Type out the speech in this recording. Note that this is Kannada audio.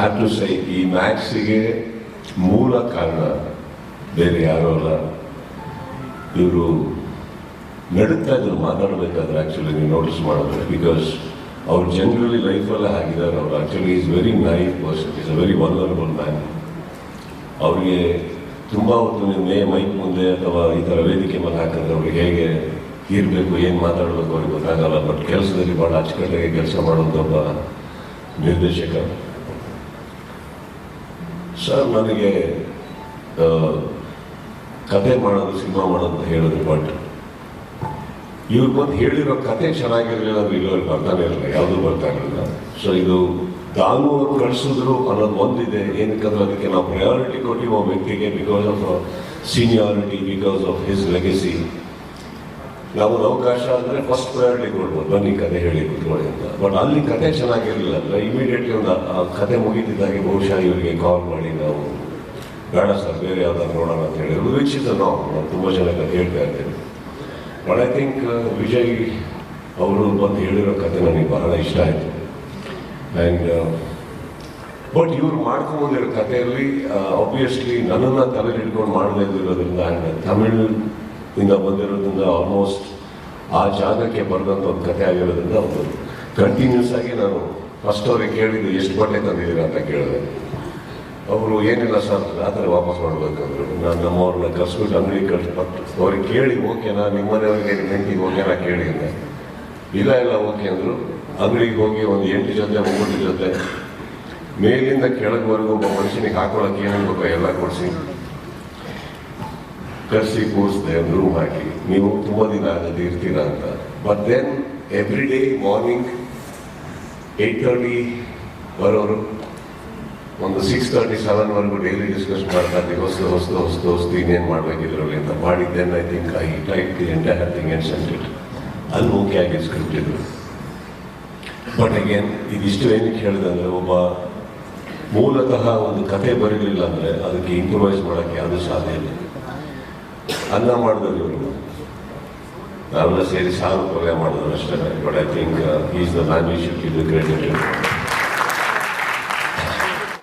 ಹ್ಯಾವ್ ಟು ಸೈ ಈ ಮ್ಯಾಕ್ಸಿಗೆ ಮೂಲ ಕಾರಣ ಬೇರೆ ಯಾರೂ ಅಲ್ಲ. ಇವರು ನಡೀತಾ ಇದ್ರು, ಮಾತಾಡಬೇಕಾದ್ರೆ ಆ್ಯಕ್ಚುಲಿ ನೀವು ನೋಟಿಸ್ ಮಾಡಿದ್ರೆ ಬಿಕಾಸ್ ಅವ್ರು ಜನರಲಿ ಲೈಫಲ್ಲ ಆಗಿದ್ದಾರೆ. ಅವ್ರು actually is very nice person is a very vulnerable man ಅವ್ರಿಗೆ ತುಂಬ ಹೊತ್ತು ಮೇ ಮೈಕ್ ಮುಂದೆ ಅಥವಾ ಈ ಥರ ವೇದಿಕೆ ಮೇಲೆ ಹಾಕಿದ್ರೆ ಅವ್ರಿಗೆ ಹೇಗೆ ಇರಬೇಕು, ಏನು ಮಾತಾಡಬೇಕು ಅವ್ರಿಗೆ ಗೊತ್ತಾಗಲ್ಲ. ಬಟ್ ಕೆಲಸದಲ್ಲಿ ಭಾಳ ಅಚ್ಚುಕಟ್ಟಾಗಿ ಕೆಲಸ ಮಾಡೋದು ಒಬ್ಬ ನಿರ್ದೇಶಕ. ಸರ್, ನನಗೆ ಕತೆ ಮಾಡೋದು, ಸಿನಿಮಾ ಮಾಡೋದು ಅಂತ ಹೇಳಿದ್ರು ಬಟ್ ಇವ್ರು ಬಂದು ಹೇಳಿರೋ ಕತೆ ಚೆನ್ನಾಗಿರಲಿಲ್ಲ ಅಂದ್ರೆ ಇಲ್ಲಿವರೆಗೆ ಬರ್ತಾನೆ ಇರಲಿಲ್ಲ ಯಾವುದೂ ಬರ್ತಾ ಇರಲಿಲ್ಲ ಸೊ ಇದು ತಾನು ಅವರು ಕಳಿಸಿದ್ರು ಅನ್ನೋದು ಒಂದಿದೆ. ಏನಕ್ಕಂದ್ರೆ ಅದಕ್ಕೆ ನಾವು ಪ್ರಯಾರಿಟಿ ಕೊಟ್ಟಿವಿ ವ್ಯಕ್ತಿಗೆ because of seniority because of his legacy ನಾವು ಅವಕಾಶ ಅಂದರೆ ಫಸ್ಟ್ ಪ್ರಯಾರಿಟಿ ಕೊಡ್ಬೋದು. ಬನ್ನಿ ಕತೆ ಹೇಳಿ ಕೂತ್ಕೊಳ್ಳಿ ಅಂತ. ಬಟ್ ಅಲ್ಲಿ ಕತೆ ಚೆನ್ನಾಗಿರಲಿಲ್ಲ ಅಂದರೆ ಇಮಿಡಿಯೇಟ್ಲಿ ಒಂದು, ಆ ಕತೆ ಮುಗಿತಿದ್ದಾಗೆ ಬಹುಶಃ ಇವರಿಗೆ ಕಾಲ್ ಮಾಡಿ ನಾವು ಬೇಡ ಸರ್ ಬೇರೆ ಯಾವ್ದಾದ್ರು ನೋಡೋಣ ಅಂತ ಹೇಳಿ. ವಿಚ್ ನಾವು. ನಾನು ತುಂಬ ಕತೆ ಹೇಳ್ತಾ ಇರ್ತೇವೆ ಬಟ್ ಐ ಥಿಂಕ್ ವಿಜಯ್ ಅವರು ಬಂದು ಹೇಳಿರೋ ಕತೆ ನನಗೆ ಬಹಳ ಇಷ್ಟ ಆಯಿತು. ಆ್ಯಂಡ್ ಬಟ್ ಇವ್ರು ಮಾಡ್ಕೊಂಬಂದಿರೋ ಕಥೆಯಲ್ಲಿ ಆಬ್ವಿಯಸ್ಲಿ ನನ್ನನ್ನು ತಲೆ ಹಿಡ್ಕೊಂಡು ಮಾಡದೇ ಇರೋದ್ರಿಂದ ಆ್ಯಂಡ್ ತಮಿಳ್ ಇಂದ ಬಂದಿರೋದ್ರಿಂದ ಆಲ್ಮೋಸ್ಟ್ ಆ ಜಾಗಕ್ಕೆ ಬರೆದಂಥ ಒಂದು ಕಥೆ ಆಗಿರೋದ್ರಿಂದ ಒಂದು ಕಂಟಿನ್ಯೂಸ್ ಆಗಿ ನಾನು ಫಸ್ಟ್ ಅವ್ರಿಗೆ ಕೇಳಿದ್ದು, ಎಷ್ಟು ಬಟ್ಟೆ ತಂದಿದ್ದೀರಾ? ಅಂತ ಕೇಳಿದೆ. ಅವರು, ಏನಿಲ್ಲ ಸರ್, ರಾತ್ರಿ ವಾಪಸ್ ಮಾಡಬೇಕಂದ್ರು ನಾನು ನಮ್ಮವ್ರನ್ನ ಕರ್ಸ್ಬಿಟ್ಟು ಅಂಗಡಿ ಕಳ್ಸ್ಬಿಟ್ಟು ಅವ್ರಿಗೆ ಕೇಳಿ ಓಕೆನಾ ನಿಮ್ಮ ಮನೆಯವ್ರಿಗೆ ಹೆಂಡತಿಗೆ ಓಕೆನಾ ಕೇಳಿ, ಅಂದೆ. ಇಲ್ಲ ಇಲ್ಲ, ಓಕೆ, ಅಂದರು. ಅಂಗಡಿಗೆ ಹೋಗಿ ಒಂದು ಎಂಟು ಜೊತೆ ಒಂಬತ್ತು ಜೊತೆ, ಮೇಲಿಂದ ಕೆಳಗೆವರೆಗೂ ಒಬ್ಬ ಮನುಷ್ಯನಿಗೆ ಹಾಕೊಳ್ಳೋಕೆ ಏನೇನು ಬೇಕೋ ಎಲ್ಲ ಕೊಡಿಸಿ. ಕರೆಸಿ ಕೂರಿಸಿದೆ ಒಂದು ರೂಮ್ ಹಾಕಿ. ನೀವು ತುಂಬ ದಿನ ಆಗದೆ ಇರ್ತೀರಾ ಅಂತ. But then every day morning eight thirty ಬರೋರು, ಒಂದು ಸಿಕ್ಸ್ ತರ್ಟಿ ಸೆವೆನ್ವರೆಗೂ ಡೈಲಿ ಡಿಸ್ಕಸ್ ಮಾಡ್ತಾ ಇದ್ದೀವಿ ಹೊಸದು ಹೊಸದು ಹೊಸದು ಹೊಸದು ಇನ್ನೇನು ಮಾಡಬೇಕಿದ್ರಲ್ಲಿ ಅಂತ. ಮಾಡಿದ್ದೆನ್ I think I type the entire thing and sent it ಅಲ್ಲಿ ಓಕೆ ಆಗಿ ಸ್ಕ್ರಿಪ್ಟ್ ಇದು ಬಟ್ ಅಗೇನ್ ಇದಿಷ್ಟು ಏನಕ್ಕೆ ಹೇಳಿದೆ ಅಂದರೆ, ಒಬ್ಬ ಮೂಲತಃ ಒಂದು ಕತೆ ಬರಲಿಲ್ಲ ಅಂದರೆ, ಅದಕ್ಕೆ ಇಂಪ್ರೂವೈಸ್ ಮಾಡೋಕ್ಕೆ ಯಾವುದೂ ಸಾಧ್ಯ ಇಲ್ಲ. ಅನ್ನ ಮಾಡಿದ್ರು ಇವರು. ನಾವೆಲ್ಲ ಸೇರಿ ಸಾರು ಕೊಲೆ ಮಾಡಿದ್ರು ಅಷ್ಟೇ. But I think is the man we should give credit